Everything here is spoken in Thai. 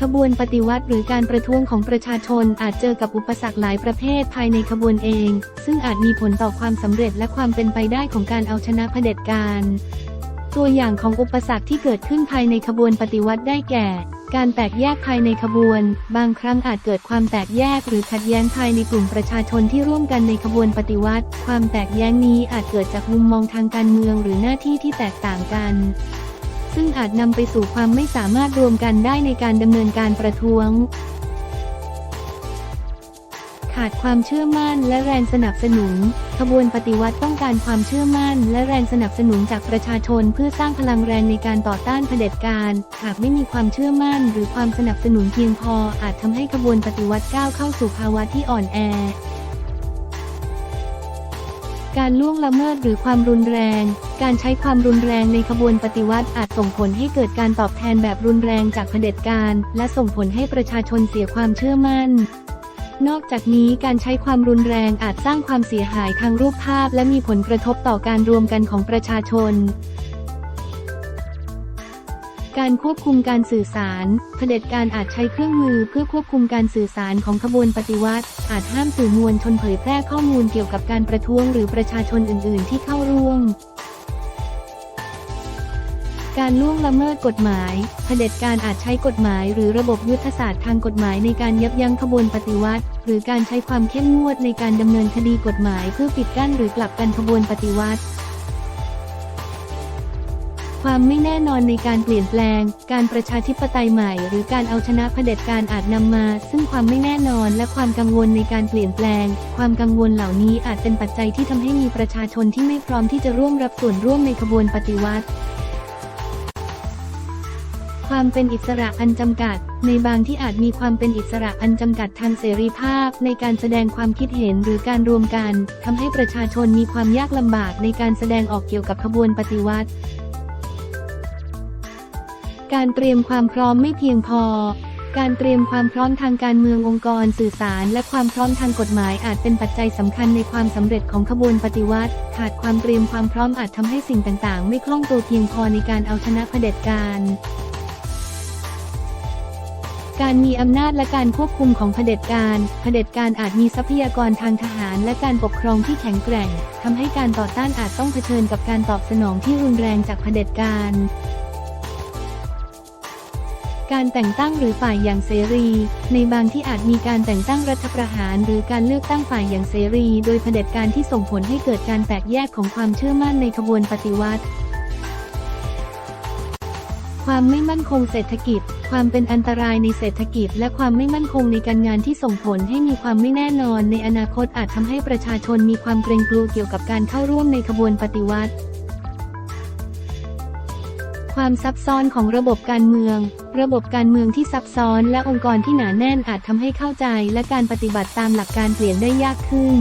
ขบวนปฏิวัติหรือการประท้วงของประชาชนอาจเจอกับอุปสรรคหลายประเภทภายในขบวนเอง ซึ่งอาจมีผลต่อความสำเร็จและความเป็นไปได้ของการเอาชนะเผด็จการ ตัวอย่างของอุปสรรคที่เกิดขึ้นภายในขบวนปฏิวัติได้แก่ การแตกแยกภายในขบวน บางครั้งอาจเกิดความแตกแยกหรือขัดแย้งภายในกลุ่มประชาชนที่ร่วมกันในขบวนปฏิวัติ ความแตกแย้งนี้อาจเกิดจากมุมมองทางการเมืองหรือหน้าที่ที่แตกต่างกัน ซึ่งอาจนำไปสู่ความไม่สามารถรวมกันได้ในการดำเนินการประท้วง ขาดความเชื่อมั่นและแรงสนับสนุน ขบวนปฏิวัติต้องการความเชื่อมั่น และแรงสนับสนุนจากประชาชนเพื่อสร้างพลังแรงในการต่อต้านเผด็จการ หากไม่มีความเชื่อมั่น หรือความสนับสนุนเพียงพออาจทำให้ขบวนปฏิวัติก้าวเข้าสู่ภาวะที่อ่อนแอ การล่วงละเมิดหรือความรุนแรง การใช้ความรุนแรงในขบวนปฏิวัติอาจส่งผลให้เกิดการตอบแทนแบบรุนแรงจากเผด็จการ และส่งผลให้ประชาชนเสียความเชื่อมั่น นอกจากนี้การใช้ความรุนแรงอาจสร้างความเสียหายทางรูปภาพ และมีผลกระทบต่อการรวมกันของประชาชน การควบคุมการสื่อสาร เผด็จการอาจใช้เครื่องมือเพื่อควบคุมการสื่อสารของขบวนปฏิวัติ อาจห้ามสื่อมวลชนเผยแพร่ข้อมูลเกี่ยวกับการประท้วงหรือประชาชนอื่น ๆ ที่เข้าร่วม การล่วงละเมิดกฎหมาย เผด็จการอาจใช้กฎหมายหรือระบบยุทธศาสตร์ทางกฎหมายในการยับยั้งขบวนปฏิวัติ หรือการใช้ความเข้มงวดในการดำเนินคดีกฎหมายเพื่อปิดกั้นหรือกลับกันขบวนปฏิวัติ ความไม่แน่นอนในการเปลี่ยนแปลง การประชาธิปไตยใหม่ หรือการเอาชนะเผด็จการอาจนำมา ซึ่งความไม่แน่นอนและความกังวลในการเปลี่ยนแปลง ความกังวลเหล่านี้อาจเป็นปัจจัยที่ทำให้มีประชาชนที่ไม่พร้อมที่จะร่วมรับส่วนร่วมในขบวนปฏิวัติความเป็นอิสระอันจำกัด ในบางที่อาจมีความเป็นอิสระอันจำกัดทางเสรีภาพ ในการแสดงความคิดเห็นหรือการรวมกันทำให้ประชาชนมีความยากลำบากในการแสดงออกเกี่ยวกับขบวนปฏิวัติ การเตรียมความพร้อมไม่เพียงพอ การเตรียมความพร้อมทางการเมืององค์กรสื่อสาร และความพร้อมทางกฎหมายอาจเป็นปัจจัยสำคัญในความสำเร็จของขบวนปฏิวัติ ขาดความเตรียมความพร้อมอาจทำให้สิ่งต่างๆ ไม่คล่องตัวเพียงพอในการเอาชนะเผด็จการการมีอำนาจและการควบคุมของเผด็จการ เผด็จการอาจมีทรัพยากรทางทหารและการปกครองที่แข็งแกร่ง ทำให้การต่อต้านอาจต้องเผชิญกับการตอบสนองที่รุนแรงจากเผด็จการ การแต่งตั้งหรือฝ่ายอย่างเสรี ในบางที่อาจมีการแต่งตั้งรัฐประหาร หรือการเลือกตั้งฝ่ายอย่างเสรี โดยเผด็จการที่ส่งผลให้เกิดการแตกแยกของความเชื่อมั่นในขบวนปฏิวัติ ความไม่มั่นคงเศรษฐกิจ ความเป็นอันตรายในเศรษฐกิจ และความไม่มั่นคงในการงานที่ส่งผลให้มีความไม่แน่นอน ในอนาคตอาจทำให้ประชาชนมีความเกรงกลัวเกี่ยวกับการเข้าร่วมในขบวนปฏิวัติ ความซับซ้อนของระบบการเมือง ระบบการเมืองที่ซับซ้อนและองค์กรที่หนาแน่นอาจทำให้เข้าใจและการปฏิบัติตามหลักการเปลี่ยนได้ยากขึ้น